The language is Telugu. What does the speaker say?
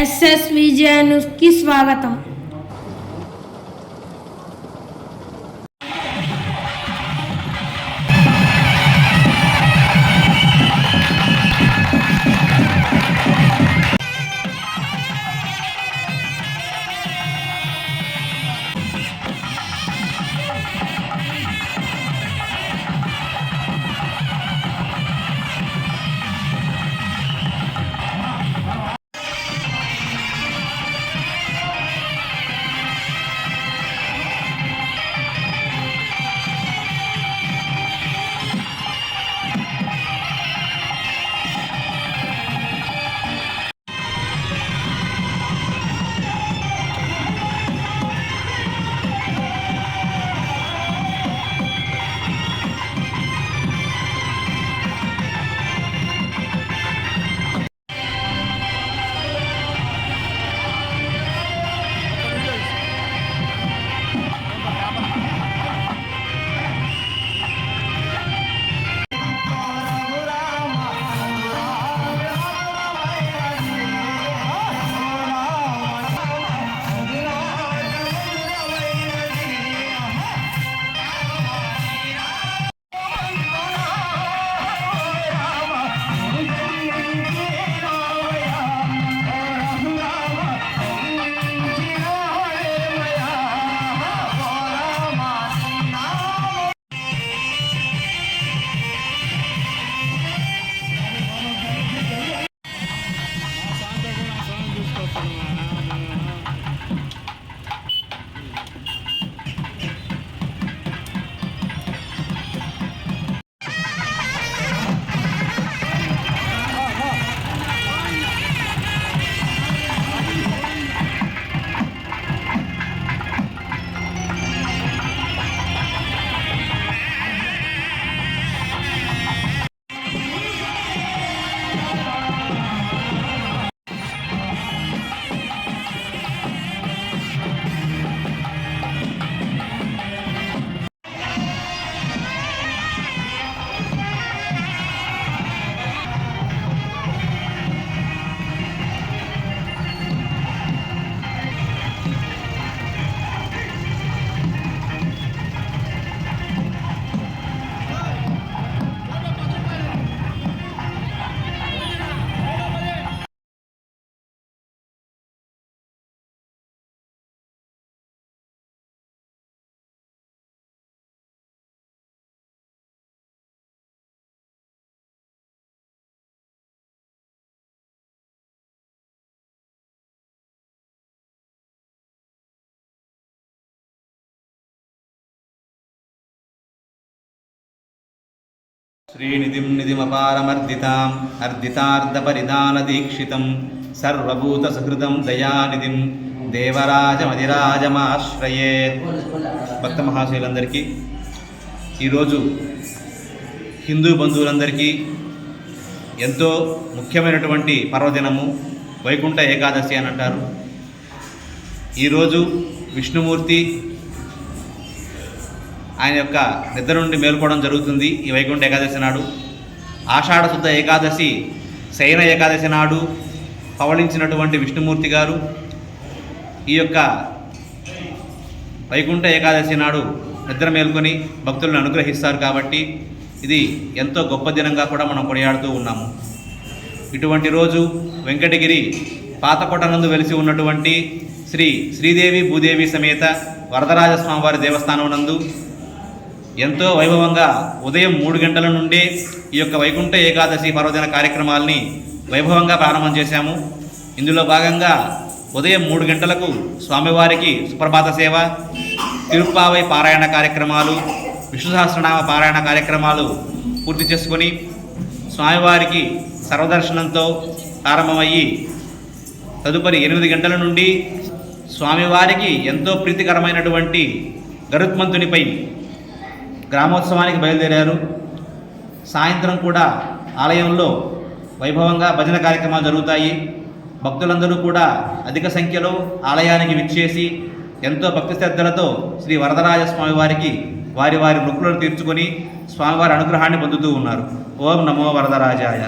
ఎస్ఎస్ విజయ న్యూస్కి స్వాగతం శ్రీనిధిం నిధిమపారమర్దితాం అర్దితార్థపరిదానదీక్షితం సర్వభూతసుహృదం దయానిధిం దేవరాజమధిరాజమాశ్రయే. భక్త మహాశయులందరికీ ఈరోజు హిందూ బంధువులందరికీ ఎంతో ముఖ్యమైనటువంటి పర్వదినము వైకుంఠ ఏకాదశి అని అంటారు. ఈరోజు విష్ణుమూర్తి ఆయన యొక్క నిద్ర నుండి మేల్కోవడం జరుగుతుంది ఈ వైకుంఠ ఏకాదశి నాడు. ఆషాఢ శుద్ధ ఏకాదశి శయన ఏకాదశి నాడు పవళించినటువంటి విష్ణుమూర్తి గారు ఈ యొక్క వైకుంఠ ఏకాదశి నాడు నిద్ర మేల్కొని భక్తులను అనుగ్రహిస్తారు కాబట్టి ఇది ఎంతో గొప్ప దినంగా కూడా మనం కొనియాడుతూ ఉన్నాము. ఇటువంటి రోజు వెంకటగిరి పాతకోటనందు వెలిసి ఉన్నటువంటి శ్రీ శ్రీదేవి భూదేవి సమేత వరదరాజస్వామివారి దేవస్థానం నందు ఎంతో వైభవంగా ఉదయం మూడు గంటల నుండి ఈ యొక్క వైకుంఠ ఏకాదశి పర్వదిన కార్యక్రమాల్ని వైభవంగా ప్రారంభం చేశాము. ఇందులో భాగంగా ఉదయం మూడు గంటలకు స్వామివారికి సుప్రభాత సేవ తిరుప్పావై పారాయణ కార్యక్రమాలు విష్ణు సహస్రనామ పారాయణ కార్యక్రమాలు పూర్తి చేసుకొని స్వామివారికి సర్వదర్శనంతో ప్రారంభమయ్యి తదుపరి ఎనిమిది గంటల నుండి స్వామివారికి ఎంతో ప్రీతికరమైనటువంటి గరుత్మంతునిపై గ్రామోత్సవానికి బయలుదేరారు. సాయంత్రం కూడా ఆలయంలో వైభవంగా భజన కార్యక్రమాలు జరుగుతాయి. భక్తులందరూ కూడా అధిక సంఖ్యలో ఆలయానికి విచ్చేసి ఎంతో భక్తి శ్రద్ధలతో శ్రీ వరదరాజ స్వామి వారికి వారి వారి మొక్కులను తీర్చుకొని స్వామివారి అనుగ్రహాన్ని పొందుతూ ఉన్నారు. ఓం నమో వరదరాజాయ.